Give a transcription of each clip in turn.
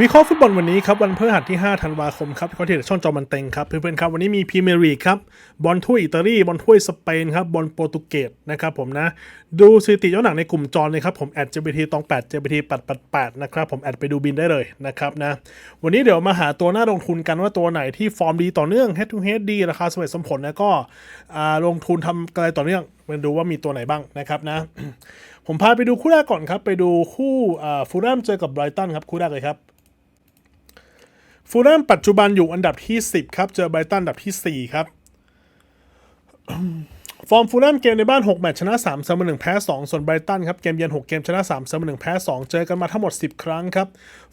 วิเคราะห์ฟุตบอลวันนี้ครับวันพฤหัสที่ 5 ธันวาคมครับที่เขาที่ช่องจอมันเต็งครับเพื่อนๆครับวันนี้มีพรีเมียร์ลีกครับบอลถ้วยอิตาลีบอลถ้วยสเปนครับบอลโปรตุเกสนะครับผมนะดูสถิติย้อนหลังในกลุ่มจอนเลยครับผมแอด JBT ตอง8 JBT 8 8 8นะครับผมแอดไปดูบินได้เลยนะครับนะวันนี้เดี๋ยวมาหาตัวหน้าลงทุนกันว่าตัวไหนที่ฟอร์มดีต่อเนื่อง head to head ดีราคาสมเหตุสมผลแล้วก็ลงทุนทำอะไรต่อเนื่องมาดูว่ามีตัวไหนบ้างนะครับนะ ผมพาไปดูคู่แรกก่อนครับ ไปดูคู่ฟูลแลมเจอกับไบรตันครับคู่แรกเลยครับ ฟูลแลมปัจจุบันอยู่อันดับที่ 10 ครับ เจอไบรตันอันดับที่ 4 ครับฟอร์มฟูลแลมเกมในบ้าน 6 แมตช์ชนะ3เสมอ1แพ้ 2 ส่วนไบรตันครับเกมเยือน6 เกมชนะ3เสมอ1แพ้ 2 เจอกันมาทั้งหมด 10 ครั้งครับ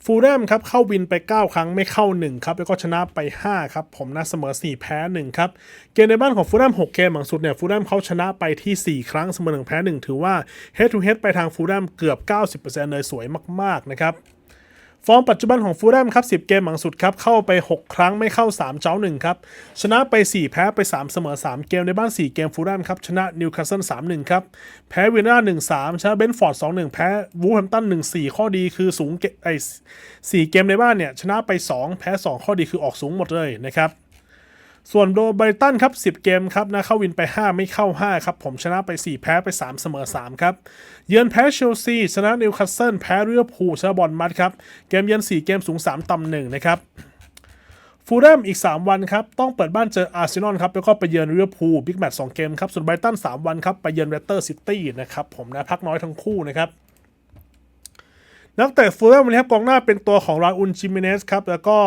ฟูลแลมครับเข้าวินไป 9 ครั้งไม่เข้า 1 ครับแล้วก็ชนะไป 5 ครับผมนะเสมอ 4 แพ้ 1 ครับเกมในบ้านของฟูลแลม6 เกมหลังสุดเนี่ยฟูลแลมเขาชนะไปที่ 4 ครั้งเสมอ1แพ้ 1 ถือว่า head to head ไปทางฟูลแลมเกือบ 90%เลยสวยมากๆนะครับ ฟอร์มปัจจุบันของฟูลแลมครับ 10 เกมหลังสุดครับเข้าไป 6 ครั้งไม่เข้า 3 เจ้า1ครับ ชนะไป 4 แพ้ไป 3 เสมอ 3 เกมในบ้าน 4 เกมฟูลแลมครับ ชนะนิวคาสเซิล3-1 ครับ แพ้วินนา1-3 ชนะเบนฟอร์ด 2-1 แพ้วูแฮมตัน 1-4 ข้อดีคือสูงไอ้4เกมในบ้านเนี่ยชนะไป 2 แพ้ 2 ข้อดีคือออกสูงหมดเลยนะครับ ส่วนโดไบรตันครับ 10 เกมครับนะเข้าวินไป 5 ไม่เข้า 5 ครับ ผมชนะไป 4 แพ้ไป 3 เสมอ 3 ครับ เยือนแพ้เชลซี ชนะนิวคาสเซิลแพ้เรือพูชนะบอลมัดครับ เกมเยือน 4 เกมสูง 3ต่ำหนึ่งนะครับฟูลแลมอีก 3 วันครับ ต้องเปิดบ้านเจออาร์เซนอลครับ แล้วก็ไปเยือนเรือพูบิ๊กแมตช์2เกมครับ ส่วนไบรตัน3วันครับไปเยือนเรสเตอร์ซิตี้นะครับผมนะพักน้อยทั้งคู่นะครับ นักเตะฟูลแลมวันนี้ครับกองหน้าเป็นตัวของราอุนจิมิเนสครับ แล้วก็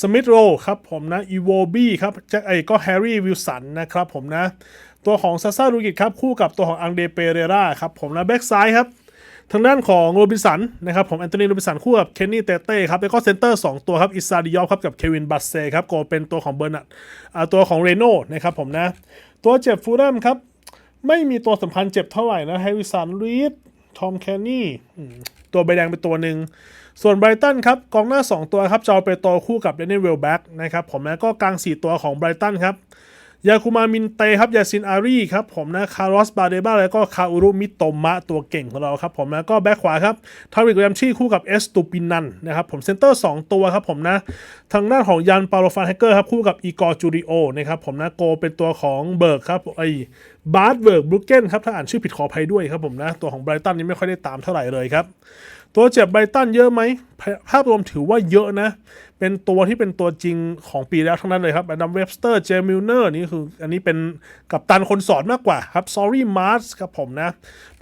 สมิธโรครับผมนะอีโวบี้ครับแจ็คไอก็แฮร์รี่วิลสันนะครับผมนะ ตัวของซาซาลูกิตครับ คู่กับตัวของอังเดเปเรราครับผมนะแบ็กซ้ายครับ ทางด้านของโรบินสันนะครับผมแอนโทนีโรบินสันคู่กับเคนนี่เตเต้ครับ แล้วก็เซนเตอร์ 2 ตัวครับอิซาดิยอฟครับกับเควินบัสเซ่ครับก็เป็นตัวของเบอร์นัดตัวของเรโน่นะครับผมนะ ตัวเจ็บฟูลแลมครับไม่มีตัวสำคัญเจ็บเท่าไหร่นะแฮร์ริสันรีด ทอมแคนนี่ตัวใบแดงเป็นตัวหนึ่ง ส่วนไบรตันครับกองหน้า 2 ตัวครับจอเปโตคู่กับเดนนิเวลแบ็กนะครับผมแล้วก็กลาง 4 ตัวของไบรตันครับ ยาคุมามินเตครับยาซินอารีครับผมนะคาร์ลอสบาเดบ้าแล้วก็คาอุรุมิโตมะตัวเก่งของเราครับผมแล้วก็แบ็คขวาครับทาริกแรมชี่คู่กับเอสตูปินันนะครับผมเซนเตอร์ 2 ตัวครับผมนะทางด้านของยันปาโลฟานแฮกเกอร์ครับคู่กับอีกอร์จูริโอนะครับผมนะโกเป็นตัวของเบิร์กครับไอบาร์ดเบิร์กบรูเกนครับถ้าอ่านชื่อผิดขออภัยด้วยครับผมนะตัวของไบรตันนี่ไม่ค่อยได้ตามเท่าไหร่เลยครับ ตัวเจ็บไบตันเยอะไหม ภาพรวมถือว่าเยอะนะ เป็นตัวที่เป็นตัวจริงของปีแล้วทั้งนั้นเลยครับอดัมเวบสเตอร์เจมิลเนอร์นี่คือ อันนี้เป็นกัปตันคนสอนมากกว่าครับซอรี่มาร์สครับผมนะ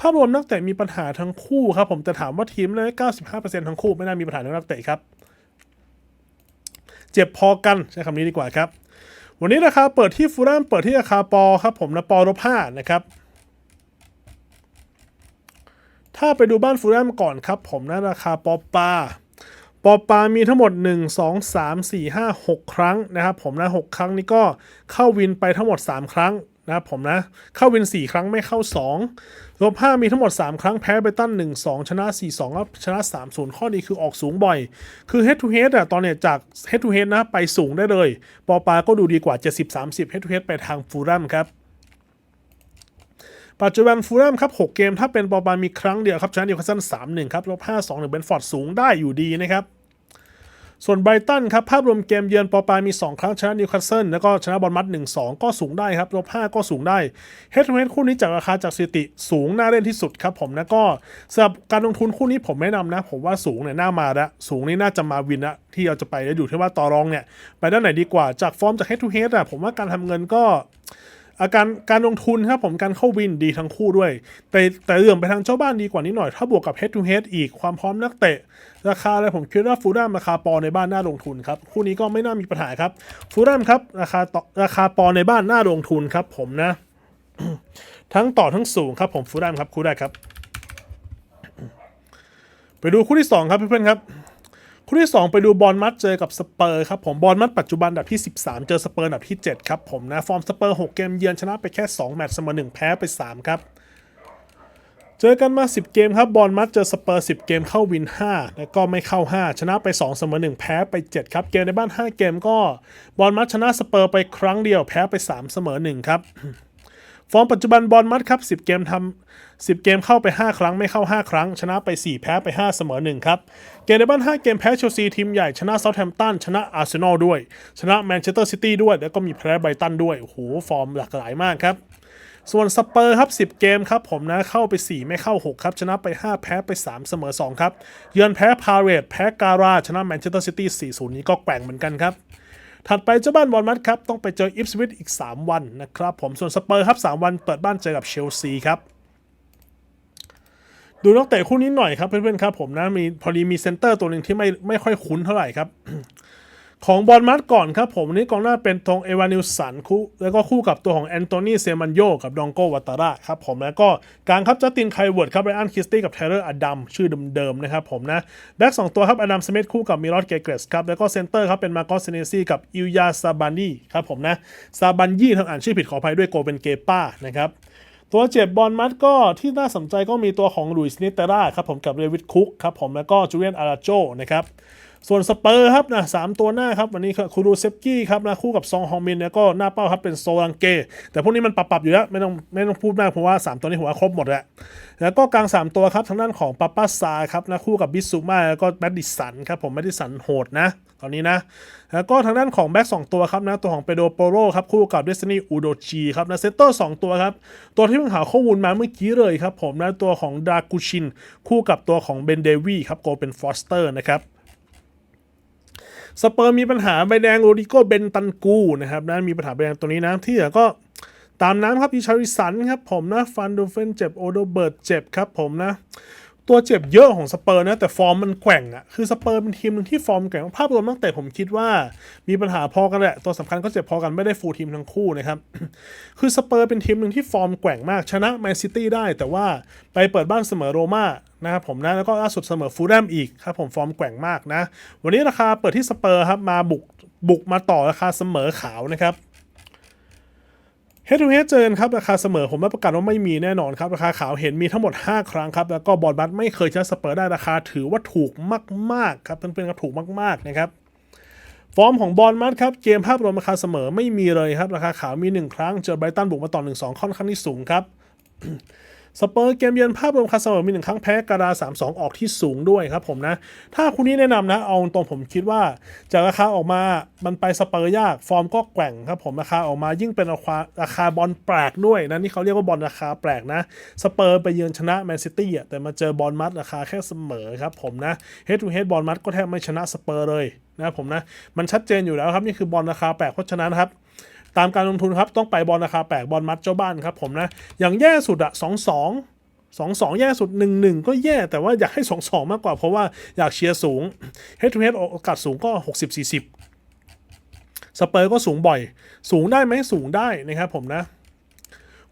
ภาพรวมนักเตะมีปัญหาทั้งคู่ครับผมแต่ถามว่าทีมได้95%ทั้งคู่ไม่น่ามีปัญหาเรื่องนักเตะครับ เจ็บพอกันใช้คำนี้ดีกว่าครับ วันนี้ราคาเปิดที่ฟูลแลมเปิดที่ราคาปอครับผมนะปอลบห้านะครับ ถ้าไปดูบ้านฟูลแลมก่อนครับ ผมนะราคาปอปาปอปามีทั้งหมด 1 2 3 4 5 6 ครั้งนะครับ ผมนะ 6 ครั้งนี้ก็เข้าวินไปทั้งหมด 3 ครั้งนะครับผมนะ เข้าวิน 4 ครั้งไม่เข้า2ลบ5มีทั้งหมด 3 ครั้งแพ้ไปตั้น 1 2 ชนะ 4 2แล้วชนะ 3 0 ข้อดีคือออกสูงบ่อย คือ head to head อะตอนเนี้ยจาก head to head นะไปสูงได้เลย ปอปาก็ดูดีกว่า 70 30 head to head ไปทางฟูลแลมครับ ปัจจุบันฟูลแลมครับ6เกมถ้าเป็นปอปามีครั้งเดียวครับชนะนิวคาสเซิล3-1ครับลบ5-2หรือเบนฟอร์ดสูงได้อยู่ดีนะครับส่วนไบรตันครับภาพรวมเกมเยือนปอปามี 2 ครั้งชนะนิวคาสเซิลแล้วก็ชนะบอลมัด 1-2 ก็สูงได้ครับลบ5ก็สูงได้เฮดทูเฮดคู่นี้จากราคาจากสถิติสูงน่าเล่นที่สุดครับผมนะก็สำหรับการลงทุนคู่นี้ผมแนะนำนะ ผมว่าสูงเนี่ยน่ามาละสูงนี่น่าจะมาวินละที่เราจะไปแล้วอยู่ที่ว่าต่อรองเนี่ย ไปด้านไหนดีกว่าจากฟอร์มจากเฮดทูเฮดอะผมว่าการทำเงินก็ อาการการลงทุนครับผมการเข้าวินดีทั้งคู่ด้วย แต่แต่เรื่องไปทางเจ้าบ้านดีกว่านี้หน่อย ถ้าบวกกับ head to head อีกความพร้อมนักเตะ ราคาอะไรผมคิดว่าฟูลแลมราคาปอในบ้านน่าลงทุนครับคู่นี้ก็ไม่น่ามีปัญหาครับฟูลแลมครับราคาต่อราคาปอในบ้านน่าลงทุนครับผมนะ ทั้งต่อทั้งสูงครับผมฟูลแลมครับคู่แรกครับ ไปดูคู่ที่สองครับเพื่อนๆครับ คู่ที่ 2 ไปดูบอลมัดเจอกับสเปอร์ครับผมบอลมัดปัจจุบันอันดับที่ 13 เจอสเปอร์อันดับที่ 7 ครับผมนะฟอร์มสเปอร์ 6 เกมเยือนชนะไปแค่ 2 แมตช์เสมอ1แพ้ไป 3 ครับ เจอกันมา 10 เกมครับบอลมัดเจอสเปอร์ 10 เกมเข้าวิน 5 แล้วก็ไม่เข้า 5 ชนะไป2เสมอ1แพ้ไป 7 ครับ เกมในบ้าน 5 เกมก็บอลมัดชนะสเปอร์ไปครั้งเดียวแพ้ไป 3 เสมอ1ครับ ฟอร์มปัจจุบันบอลมัดครับ 10 เกมทำ10 เกมเข้าไป 5 ครั้งไม่เข้า 5 ครั้ง ชนะไป 4 แพ้ไป 5 เสมอ 1 ครับ เกมในบ้าน 5 เกมแพ้เชลซีทีมใหญ่ชนะเซาท์แฮมป์ตันชนะอาร์เซนอลด้วย ชนะแมนเชสเตอร์ซิตี้ด้วย แล้วก็มีแพ้ไบรตันด้วย โอ้โห ฟอร์มหลากหลายมากครับ ส่วนสเปอร์ครับ 10 เกมครับผมนะเข้าไป 4 ไม่เข้า 6 ครับ ชนะไป 5 แพ้ไป 3 เสมอ 2 ครับ เยือนแพ้พาเรตแพ้การาชนะแมนเชสเตอร์ซิตี้4-0 นี้ก็แกว่งเหมือนกันครับ ถัดไปเจ้าบ้านบอลมัดครับ ต้องไปเจออิฟสวิตอีก 3 วันนะครับ ผมส่วนสเปอร์ครับ 3 วันเปิดบ้านเจอกับเชลซีครับดูนักเตะคู่นี้หน่อยครับเพื่อนๆครับผมนะมีพอดีมีเซนเตอร์ตัวหนึ่งที่ไม่ไม่ค่อยคุ้นเท่าไหร่ครับ ของบอลมัดก่อนครับผมนี้กองหน้าเป็นตรงเอวานิลสันคู่แล้วก็คู่กับตัวของแอนโทนีเซมันโยกับดองโกวัตาระครับผมแล้วก็กลางครับจัสตินไคเวิร์ดครับไรอันคิสตี้กับเทเลอร์อดัมชื่อเดิมๆนะครับผมนะแบ็กสองตัวครับอดัมสมิธคู่กับมิรอดเกเกรสครับแล้วก็เซนเตอร์ครับเป็นมาโกสเซเนซี่กับอิลยาซาบานีครับผมนะซาบันยี่ทางอ่านชื่อผิดขออภัยด้วยโกเป็นเกป้านะครับตัวเจ็บบอลมัดก็ที่น่าสนใจก็มีตัวของลุยส์นิเตราครับผมกับเรวิดคุกครับผมแล้วก็จูเลียนอาราโจนะครับ ส่วนสเปอร์ครับนะสามตัวหน้าครับวันนี้คือคูรูเซฟกี้ครับนะคู่กับซองฮองมินแล้วก็หน้าเป้าครับเป็นโซลังเก แต่พวกนี้มันปรับๆอยู่แล้วไม่ต้องไม่ต้องพูดมากเพราะว่า 3 ตัวนี้ผมว่าครบหมดแล้ว แล้วก็กลาง 3 ตัวครับทางด้านของปาปาซาครับนะคู่กับบิสุมาแล้วก็แมดดิสันครับผมแมดดิสันโหดนะตอนนี้นะ แล้วก็ทางด้านของแบ็กสองตัวครับนะตัวของเปโดโปโรครับคู่กับเดสนีอูโดจีครับนะเซนเตอร์สองตัวครับตัวที่เพิ่งหาข้อมูลมาเมื่อกี้เลยครับผมนะตัวของดากูชินคู่กับตัวของเบนเดวีครับโกเป็นฟอสเตอร์นะครับ สเปอร์มีปัญหาใบแดงโรดิโกเบนตันกูนะครับนะมีปัญหาใบแดงตัวนี้นะที่เหลือก็ตามน้ำครับอิชาริสันครับผมนะฟันดูเฟนเจ็บโอโดเบิร์ตเจ็บครับผมนะ ตัวเจ็บเยอะของสเปอร์นะแต่ฟอร์มมันแกว่งอะคือสเปอร์เป็นทีมหนึงที่ฟอร์มแกว่งภาพรวมตั้งแต่ผมคิดว่ามีปัญหาพอกันแหละตัวสำคัญก็เจ็บพอกันไม่ได้ฟูลทีมทั้งคู่นะครับคือสเปอร์เป็นทีมหนึ่งที่ฟอร์มแกว่งมากชนะแมนซิตี้ได้ แต่ว่าไปเปิดบ้านเสมอโรม่านะครับผมนะแล้วก็ล่าสุดเสมอฟูลแลมอีกครับผมฟอร์มแกว่งมากนะ วันนี้ราคาเปิดที่สเปอร์ครับมาบุกบุกมาต่อราคาเสมอขาวนะครับ เฮดทูเฮดเจอกันครับ ราคาเสมอผมรับประกันว่าไม่มีแน่นอนครับ ราคาขาวเห็นมีทั้งหมด 5 ครั้งครับ แล้วก็บอลบัตไม่เคยชนะสเปอร์ได้ราคาถือว่าถูกมากๆครับเพื่อนๆครับถูกมากๆนะครับฟอร์มของบอลมัดครับเกมภาพรวมราคาเสมอไม่มีเลยครับ ราคาขาวมี 1 ครั้งเจอไบรตันบุกมาต่อ1-2 ค่อนข้างที่สูงครับ สเปอร์เกมเยือนภาพรวมราคาเสมอมีหนึ่งครั้งแพ้การา3-2 ออกที่สูงด้วยครับผมนะ ถ้าคุณนี้แนะนำนะ เอาตรงผมคิดว่า จากราคาออกมามันไปสเปอร์ยากฟอร์มก็แกว่งครับผมราคาออกมายิ่งเป็นราคาราคาบอลแปลกด้วยนะนี่เขาเรียกว่าบอลราคาแปลกนะสเปอร์ไปเยือนชนะแมนซิตี้อะแต่มาเจอบอลมัดราคาแค่เสมอครับผมนะเฮดทูเฮดบอลมัดก็แทบไม่ชนะสเปอร์เลยนะผมนะมันชัดเจนอยู่แล้วครับนี่คือบอลราคาแปลกเพราะฉะนั้นครับ ตามการลงทุนครับต้องไปบอลราคาแปลกบอลมัดเจ้าบ้านครับผมนะอย่างแย่สุดอะสองสองสองสองแย่สุดหนึ่งหนึ่งก็แย่แต่ว่าอยากให้สองสองมากกว่าเพราะว่าอยากเชียร์สูงเฮดทูเฮดโอกาสสูงก็หกสิบสี่สิบสเปอร์ก็สูงบ่อย สูงได้ไหมสูงได้นะครับผมนะ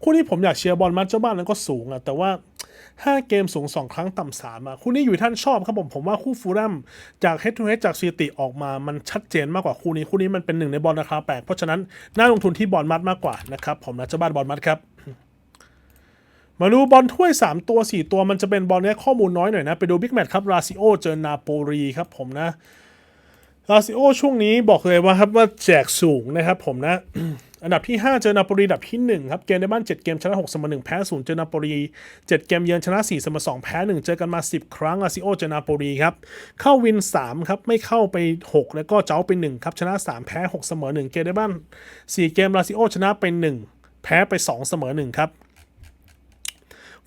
คู่นี้ผมอยากเชียร์บอลมัดเจ้าบ้านแล้วก็สูงอะแต่ว่า 5 เกมสูง 2 ครั้งต่ำสามอะคู่นี้อยู่ท่านชอบครับผมผมว่าคู่ฟูลแลมจาก head to head จากสถิติออกมามันชัดเจนมากกว่าคู่นี้คู่นี้มันเป็นหนึ่งในบอลราคาแปลกเพราะฉะนั้นน่าลงทุนที่บอลมัดมากกว่านะครับผมนะเจ้าบ้านบอลมัดครับมาดูบอลถ้วย 3 ตัว 4 ตัวมันจะเป็นบอลเนี้ยข้อมูลน้อยหน่อยนะ ไปดูบิ๊กแมตช์ครับราซิโอเจอนาโปลีครับผมนะลาซิโอช่วงนี้บอกเลยว่าครับว่าแจกสูงนะครับผมนะ อันดับที่ 5 เจอนาโปลีอันดับที่ 1 ครับ เกมในบ้าน 7 เกมชนะ6เสมอ1แพ้0เจอนาโปลี 7 เกมเยือนชนะ4เสมอ2แพ้1เจอกันมา 10 ครั้งอาซิโอเจอนาโปลีครับ เข้าวิน 3 ครับ ไม่เข้าไป 6 แล้วก็เจ้าไป 1 ครับ ชนะ 3 แพ้ 6 เสมอ1เกมในบ้าน 4 เกมลาซิโอชนะไป 1 แพ้ไป 2 เสมอ1ครับ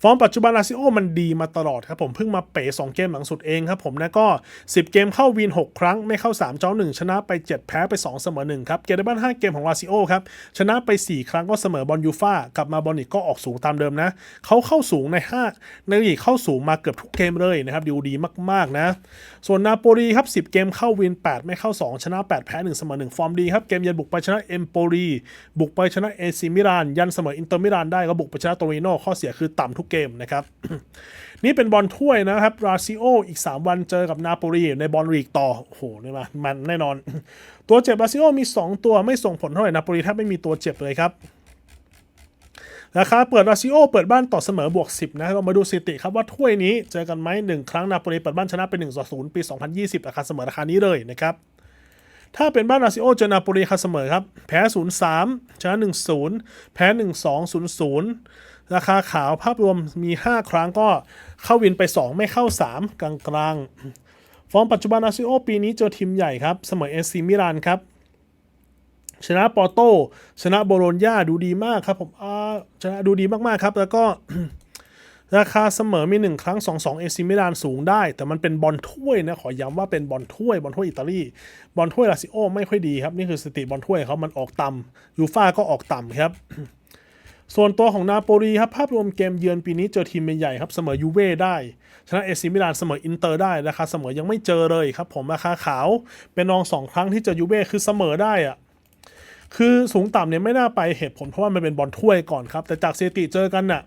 ฟอร์มปัจจุบันลาซิโอมันดีมาตลอดครับผมเพิ่งมาเป๋2เกมหลังสุดเองครับผมนะก็ 10 เกมเข้าวิน 6 ครั้ง ไม่เข้า 3 เจ้า 1 ชนะไป 7 แพ้ไป 2 เสมอ1ครับเกมในบ้าน5เกมของลาซิโอครับชนะไป 4 ครั้งก็เสมอบอลยูฟ่ากลับมาบอลอีกก็ออกสูงตามเดิมนะเขาเข้าสูงใน 5 ในลีกเข้าสูงมาเกือบทุกเกมเลยนะครับดูดีมากๆนะ ส่วนนาโปลีครับ 10 เกมเข้าวิน 8 ไม่เข้า 2 ชนะ 8 แพ้ 1 เสมอ1ฟอร์มดีครับเกมเยือนบุกไปชนะเอมโปลีบุกไปชนะเอซิมิรานยันเสมออินเตอร์มิรานได้ก็บุกไปชนะโตริโนข้อเสียคือต่ำทุกเกมนะครับ นี่เป็นบอลถ้วยนะครับราซิโออีก 3 วันเจอกับนาโปลีในบอลลีกต่อ โอ้โหนี่มามันแน่นอน ตัวเจ็บราซิโอมี 2 ตัวไม่ส่งผลเท่าไหร่นาโปลีแทบไม่มีตัวเจ็บเลยครับราคาเปิดราซิโอเปิดบ้านต่อเสมอบวก 10 นะเรามาดูสถิติครับว่าถ้วยนี้เจอกันไหม1ครั้งนาโปลีเปิดบ้านชนะเป็น1ต่อ0ปี 2020 ราคาเสมอราคานี้เลยนะครับถ้าเป็นบ้านอาซิโอเจอนาโปลีค่ะเสมอครับ แพ้ 0-3 ชนะ 1-0 แพ้ 1-2 0-0 ราคาขาวภาพรวมมี 5 ครั้งก็เข้าวินไป 2 ไม่เข้า 3 กลางกลางฟอร์มปัจจุบันอาซิโอปีนี้เจอทีมใหญ่ครับ เสมอเอซีมิลานครับ ชนะปอร์โตชนะโบโลญญาดูดีมากครับผมชนะดูดีมากๆครับ แล้วก็ราคาเสมอมี 1 ครั้ง 2-2 เอซิมิลานสูงได้ แต่มันเป็นบอลถ้วยนะ ขอย้ำว่าเป็นบอลถ้วยบอลถ้วยอิตาลีบอลถ้วยลาซิโอไม่ค่อยดีครับ นี่คือสติบอลถ้วยเขามันออกต่ำยูฟ่าก็ออกต่ำครับ ส่วนตัวของนาโปลีครับภาพรวมเกมเยือนปีนี้เจอทีมใหญ่ครับเสมอยูเว่ได้ ชนะเอซิมิลานเสมออินเตอร์ได้ราคาเสมอยังไม่เจอเลยครับ ผมราคาขาวเป็นรองสองครั้งที่เจอยูเว่คือเสมอได้อะคือสูงต่ำเนี่ยไม่น่าไปเหตุผลเพราะว่ามันเป็นบอลถ้วยก่อนครับ แต่จากสถิติเจอกันน่ะ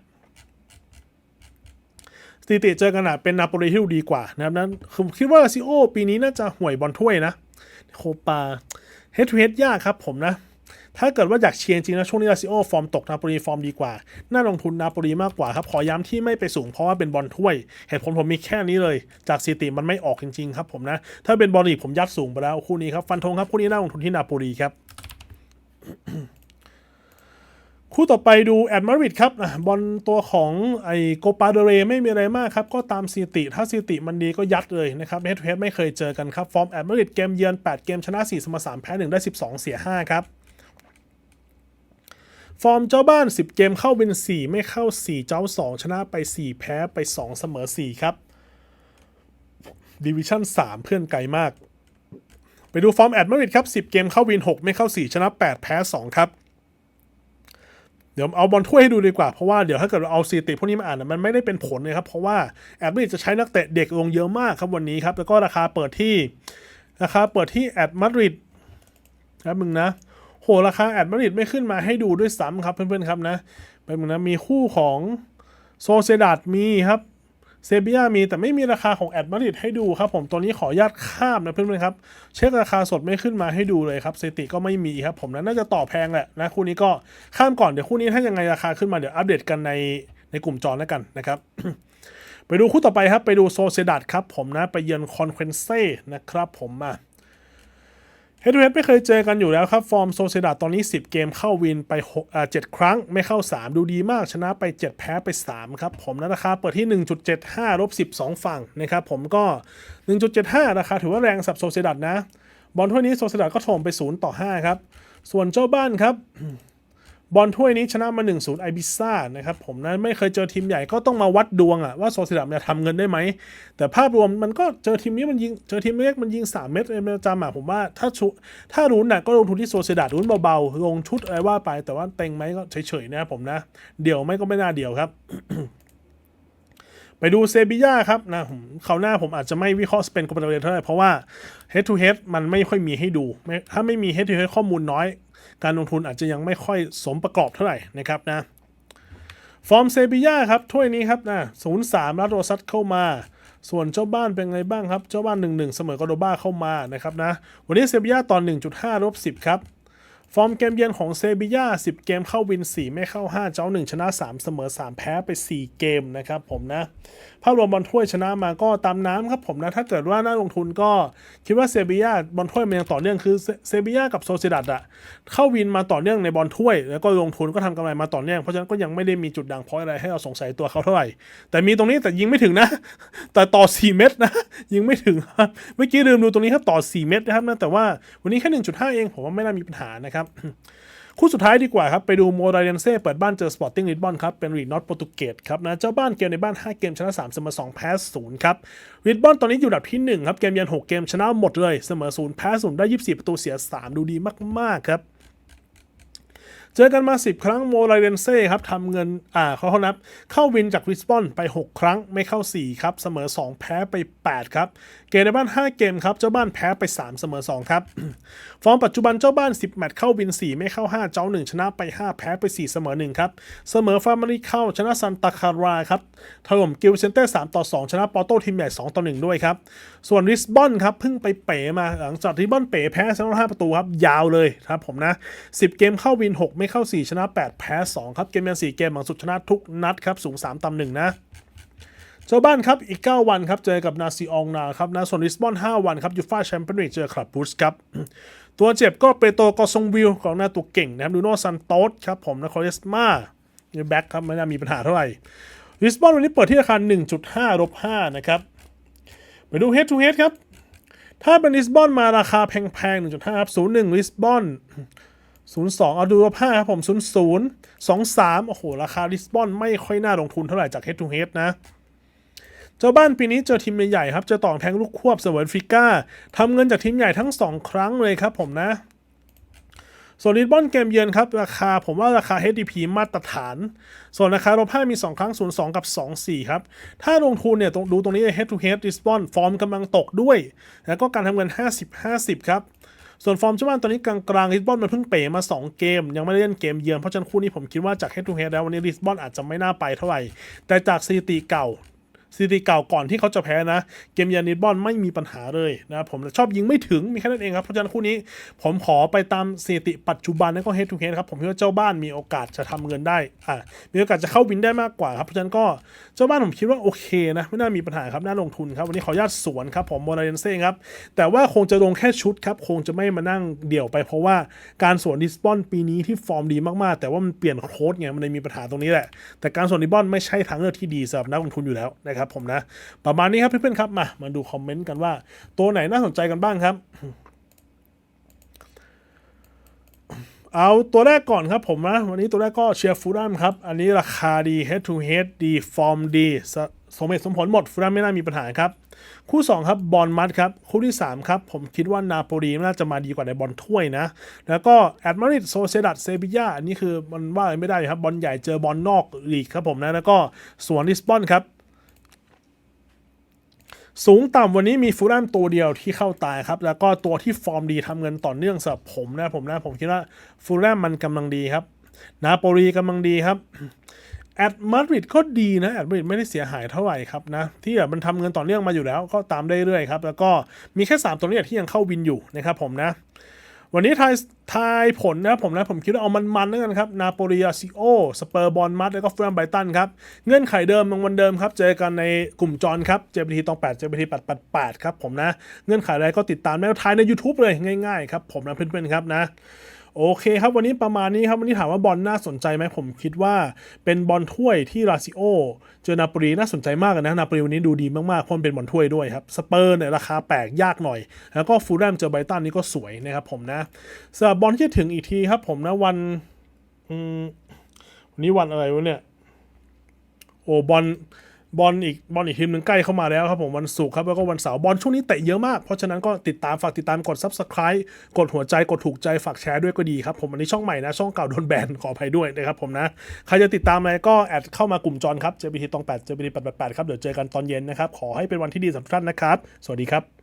สถิติเจอกันน่ะเป็นนาโปลีที่ดูดีกว่านะครับนั้นผมคิดว่าลาซิโอปีนี้น่าจะห่วยบอลถ้วยนะโคปาเฮดทูเฮดยากครับผมนะ ถ้าเกิดว่าอยากเชียร์จริงนะช่วงนี้ลาซิโอฟอร์มตกนาโปลีฟอร์มดีกว่า น่าลงทุนนาโปลีมากกว่าครับ ขอย้ำที่ไม่ไปสูงเพราะว่าเป็นบอลถ้วย เหตุผลผมมีแค่นี้เลย จากสถิติมันไม่ออกจริงๆครับผมนะ ถ้าเป็นบอลลีกผมยัดสูงไปแล้วคู่นี้ครับ ฟันธงครับคู่นี้น่าลงทุนที่นาโปลีครับคู่ต่อไปดูแอดมาริดครับบอลตัวของไอโกปาเดเรไม่มีอะไรมากครับ ก็ตามสถิติ ถ้าสถิติมันดีก็ยัดเลยนะครับเฮดเฮดไม่เคยเจอกันครับ ฟอร์มแอดมาริดเกมเยือน 8 เกมชนะ 4 เสมอ3 แพ้ 1 ได้ 12 เสีย 5 ครับ ฟอร์มเจ้าบ้าน 10 เกมเข้าเป็น4 ไม่เข้า 4 เจ้า 2 ชนะไป 4 แพ้ไป 2 เสมอ 4 ครับดิวิชั่น3 เพื่อนไกลมาก ไปดูฟอร์มแอดมาริดครับ 10 เกมเข้าวิน 6 ไม่เข้า 4 ชนะ 8 แพ้ 2 ครับ เดี๋ยวเอาบอลถ้วยให้ดูดีกว่า เพราะว่าเดี๋ยวถ้าเกิดเราเอาสถิติพวกนี้มาอ่านมันไม่ได้เป็นผลเลยครับ เพราะว่าแอดมาริดจะใช้นักเตะเด็กลงเยอะมากครับวันนี้ครับแล้วก็ราคาเปิดที่ราคาเปิดที่แอดมาริดครับมึงนะ โหราคาแอดมาริดไม่ขึ้นมาให้ดูด้วยซ้ำครับเพื่อนๆครับนะไปมึงนะมีคู่ของโซเซดาดมีครับเซบียามีแต่ไม่มีราคาของแอดมาริดให้ดูครับผมตัวนี้ขออนุญาตข้ามนะเพื่อนๆครับเช็คราคาสดไม่ขึ้นมาให้ดูเลยครับสถิติก็ไม่มีครับผมนะน่าจะต่อแพงแหละนะคู่นี้ก็ข้ามก่อนเดี๋ยวคู่นี้ถ้ายังไงราคาขึ้นมาเดี๋ยวอัปเดตกันในในกลุ่มจอแล้วกันนะครับ ไปดูคู่ต่อไปครับไปดูโซเซดัดครับผมนะไปเยือนคอนเควนเซ่นะครับผมมา เฮดเฮดไม่เคยเจอกันอยู่แล้วครับ ฟอร์มโซเซดาตอนนี้ 10 เกมเข้าวินไป6อ่า7ครั้งไม่เข้า 3 ดูดีมากชนะไป 7 แพ้ไป 3 ครับ ผมนะราคาเปิดที่ 1.75ลบ12 ฝั่งนะครับผมก็ 1.75 ราคาถือว่าแรงสับโซเซดัดนะ บอลถ้วยนี้โซเซดัดก็โถมไป 0 ต่อ 5 ครับ ส่วนเจ้าบ้านครับ บอลถ้วยนี้ชนะมา1-0ไอบิซ่านะครับผมนะไม่เคยเจอทีมใหญ่ก็ต้องมาวัดดวงอะว่าโซซิดัมจะทำเงินได้ไหม แต่ภาพรวมมันก็เจอทีมนี้มันยิงเจอทีมเล็กมันยิง 3 เม็ดเป็นประจำอะผมว่าถ้าชุถ้ารุ้นน่ะก็ลงทุนที่โซซิดัดรุ้นเบาๆลงชุดอะไรว่าไป แต่ว่าเต็งไหมก็เฉยๆนะครับผมนะ เดี่ยวไม่ก็ไม่น่าเดี่ยวครับ ไปดูเซบีย่าครับนะผมคราวหน้าผมอาจจะไม่วิเคราะห์สเปนกับเรเท่าไหร่เพราะว่า head to head มันไม่ค่อยมีให้ดู ถ้าไม่มี head to head ข้อมูลน้อย การลงทุนอาจจะยังไม่ค่อยสมประกอบเท่าไหร่นะครับนะฟอร์มเซบีย่าครับถ้วยนี้ครับนะศูนย์สามรัดโรซัตเข้ามา ส่วนเจ้าบ้านเป็นไงบ้างครับ เจ้าบ้าน 1-1 เสมอกอโดบ้าเข้ามานะครับนะวันนี้เซบีย่าตอน 1.5ลบ10 ครับ ฟอร์มเกมเยือนของเซบียา10 เกมเข้าวิน 4 ไม่เข้า 5 เจ้า 1 ชนะ 3 เสมอ 3 แพ้ไป 4 เกมนะครับผมนะ ภาพรวมบอลถ้วยชนะมาก็ตามน้ำครับผมนะ ถ้าเกิดว่าน่าลงทุนก็คิดว่าเซบียาบอลถ้วยมันยังต่อเนื่องคือเซบียากับโซเซดัดอะเข้าวินมาต่อเนื่องในบอลถ้วย แล้วก็ลงทุนก็ทำกำไรมาต่อเนื่องเพราะฉะนั้นก็ยังไม่ได้มีจุดด่างพร้อยอะไรให้เราสงสัยตัวเขาเท่าไหร่ แต่มีตรงนี้แต่ยิงไม่ถึงนะ แต่ต่อ 4 เม็ดนะ ยิงไม่ถึงครับเมื่อกี้ลืมดูตรงนี้ครับต่อ 4 เม็ดนะครับนะแต่ว่าวันนี้แค่1.5 เองผมว่าไม่น่ามีปัญหานะครับ คู่สุดท้ายดีกว่าครับ ไปดูโมราเดนเซ่เปิดบ้านเจอสปอร์ติ้งลิสบอนครับเป็นรีนอตโปรตุเกสครับนะเจ้าบ้านเกมในบ้าน 5 เกมชนะ 3 เสมอ 2 แพ้0ครับลิสบอนตอนนี้อยู่อันดับที่ 1 ครับ เกมเยือน6 เกมชนะหมดเลยเสมอ0แพ้0ได้ 24 ประตูเสีย 3 ดูดีมากๆครับ เจอกันมา 10 ครั้งโมไรเดนเซ่ครับทำเงินอ่าเขาเขานับ เข้าวินจากริสบอนไป 6 ครั้งไม่เข้า 4 ครับ เสมอ 2 แพ้ไป 8 ครับ เกมในบ้าน 5 เกมครับ เจ้าบ้านแพ้ไป 3 เสมอ 2 ครับ ฟอร์มปัจจุบันเจ้าบ้าน 10 แมตช์เข้าวิน 4 ไม่เข้า 5 เจ้า 1 ชนะไป 5 แพ้ไป 4 เสมอ 1 ครับ เสมอฟาร์มารีเข้าชนะซันตาคาราครับถล่มกิลเซนเต้3ต่อ 2 ชนะปอโต้ทีมใหญ่2ต่อ1ด้วยครับส่วนริสบอนครับเพิ่งไปเป๋มาหลังจากริสบอนเป๋แพ้ชนะ5ประตูครับยาวเลยครับผมนะ10 เกมเข้าวิน 6ไม่เข้า 4 ชนะ 8 แพ้ 2 ครับ เกมเยือน4เกมหลังสุดชนะทุกนัดครับ สูง 3ต่ำ1นะเจ้าบ้านครับ อีก 9 วันครับ เจอกับนาซีองนาครับนะส่วนลิสบอน 5 วันครับยูฟ่าแชมเปี้ยนลีกเจอคลับบูสครับ ตัวเจ็บก็เปโตรกอซงวิลของหน้าตัวเก่งนะครับดูโนซันโตสครับผมนะคอริสมาเนี่ยแบ็คครับไม่น่ามีปัญหาเท่าไหร่ลิสบอนวันนี้เปิดที่ราคา 1.5ลบ5นะครับไปดู head to head ครับถ้าเป็นลิสบอนมาราคาแพงๆ1.5ครับ01ลิสบอน 02 เอาดูลบ5ครับผม 00 23 โอ้โห ราคาลิสบอนไม่ค่อยน่าลงทุนเท่าไหร่จาก head to head นะ เจ้าบ้านปีนี้เจอทีมใหญ่ครับ เจอต่องแทงลูกควบเสวยฟิก้าทำเงินจากทีมใหญ่ทั้ง 2 ครั้งเลยครับผมนะส่วนลิสบอนเกมเยือนครับ ราคาผมว่าราคา HDP มาตรฐาน ส่วนราคาลบ5มี 2 ครั้ง 02 กับ 24 ครับ ถ้าลงทุนเนี่ยตรงดูตรงนี้ head to head ลิสบอนฟอร์มกำลังตกด้วย แล้วก็การทำเงิน 50-50 ครับ ส่วนฟอร์มเจ้าบ้านตอนนี้กลางๆลิสบอนมันเพิ่งเป๋มา 2 เกม ยังไม่ได้เล่นเกมเยือนเพราะฉะนั้นคู่นี้ผมคิดว่าจากเฮดทูเฮดแล้ววันนี้ลิสบอนอาจจะไม่น่าไปเท่าไหร่แต่จากสถิติเก่า สถิติเก่าก่อนที่เขาจะแพ้นะ เกมยือนลิสบอนไม่มีปัญหาเลยนะผมชอบยิงไม่ถึงมีแค่นั้นเองครับ เพราะฉะนั้นคู่นี้ผมขอไปตามสถิติปัจจุบันแล้วก็ head to head ครับ ผมคิดว่าเจ้าบ้านมีโอกาสจะทำเงินได้อ่ามีโอกาสจะเข้าวินได้มากกว่าครับ เพราะฉะนั้นก็เจ้าบ้านผมคิดว่าโอเคนะไม่น่ามีปัญหาครับน่าลงทุนครับวันนี้ขออนุญาตสวนครับผมโมนาเรนเซ่ครับแต่ว่าคงจะลงแค่ชุดครับคงจะไม่มานั่งเดี่ยวไป เพราะว่าการสวนลิสบอนปีนี้ที่ฟอร์มดีมากๆ แต่ว่ามันเปลี่ยนโค้ดไงมันเลยมีปัญหาตรงนี้แหละแต่การสวนลิสบอนไม่ใช่ทางเลือกที่ดีสำหรับนักลงทุนอยู่แล้วนะครับผมนะ ประมาณนี้ครับเพื่อนๆครับ มา มาดูคอมเมนต์กันว่า ตัวไหนน่าสนใจกันบ้างครับเอาตัวแรกก่อนครับผมนะ วันนี้ตัวแรกก็เชียร์ฟูลแลมครับ อันนี้ราคาดี head to head ดี ฟอร์มดี สมเหตุสมผลหมดฟูลแลมไม่น่ามีปัญหาครับ คู่ 2 ครับบอลมัดครับ คู่ที่ 3 ครับ ผมคิดว่านาโปลีน่าจะมาดีกว่าในบอลถ้วยนะ แล้วก็แอดมาริดโซเซดัตเซบียาอันนี้คือมันว่าไม่ได้ครับ บอลใหญ่เจอบอลนอกลีกครับผมนะ แล้วก็สวนลิสบอนครับ สูงต่ำวันนี้มีฟูลแลมตัวเดียวที่เข้าตายครับ แล้วก็ตัวที่ฟอร์มดีทำเงินต่อเนื่องสำหรับผมนะผมนะผมคิดว่าฟูลแลมมันกำลังดีครับนาโปลีกำลังดีครับแอดมาดริดก็ดีนะแอดมาดริดไม่ได้เสียหายเท่าไหร่ครับนะ ที่แบบมันทำเงินต่อเนื่องมาอยู่แล้ว ก็ตามได้เรื่อยครับ แล้วก็มีแค่ 3 ตัวนี้ที่ยังเข้าวินอยู่นะครับผมนะ วันนี้ทายทายผลนะครับผมนะผมคิดว่าเอามันๆแล้วกันครับนาโปลีอาซิโอสเปอร์บอลมัดแล้วก็เฟรมไบตันครับ เงื่อนไขเดิมยังวันเดิมครับ เจอกันในกลุ่มจอนครับเจอไปทีตองแปดเจอไปที8 8 8ครับผมนะ เงื่อนไขอะไรก็ติดตามได้ทายใน YouTube เลยง่ายๆครับผมนะเพื่อนๆครับนะ โอเคครับ วันนี้ประมาณนี้ครับ วันนี้ถามว่าบอลน่าสนใจไหมผมคิดว่าเป็นบอลถ้วยที่ลาซิโอเจอนาปลีน่าสนใจมากนะนาปลีวันนี้ดูดีมากๆเพราะมันเป็นบอลถ้วยด้วยครับสเปอร์เนี่ยราคาแปลกยากหน่อย แล้วก็ฟูลแลมเจอไบตันนี่ก็สวยนะครับผมนะสำหรับบอลที่จะถึงอีกทีครับผมนะวันอืมวันนี้วันอะไรวะเนี่ยโอ้บอล บอลอีกบอลอีกทีมหนึ่งใกล้เข้ามาแล้วครับผมวันศุกร์ครับแล้วก็วันเสาร์บอลช่วงนี้เตะเยอะมาก เพราะฉะนั้นก็ติดตามฝากติดตามกด subscribe กดหัวใจกดถูกใจฝากแชร์ด้วยก็ดีครับผมอันนี้ช่องใหม่นะ ช่องเก่าโดนแบนขออภัยด้วยนะครับผมนะใครจะติดตามอะไรก็แอดเข้ามากลุ่มจอนครับเจอบีทีตองแปดเจอบีทีแปดแปดครับเดี๋ยวเจอกันตอนเย็นนะครับขอให้เป็นวันที่ดีสำหรับท่านนะครับ สวัสดีครับ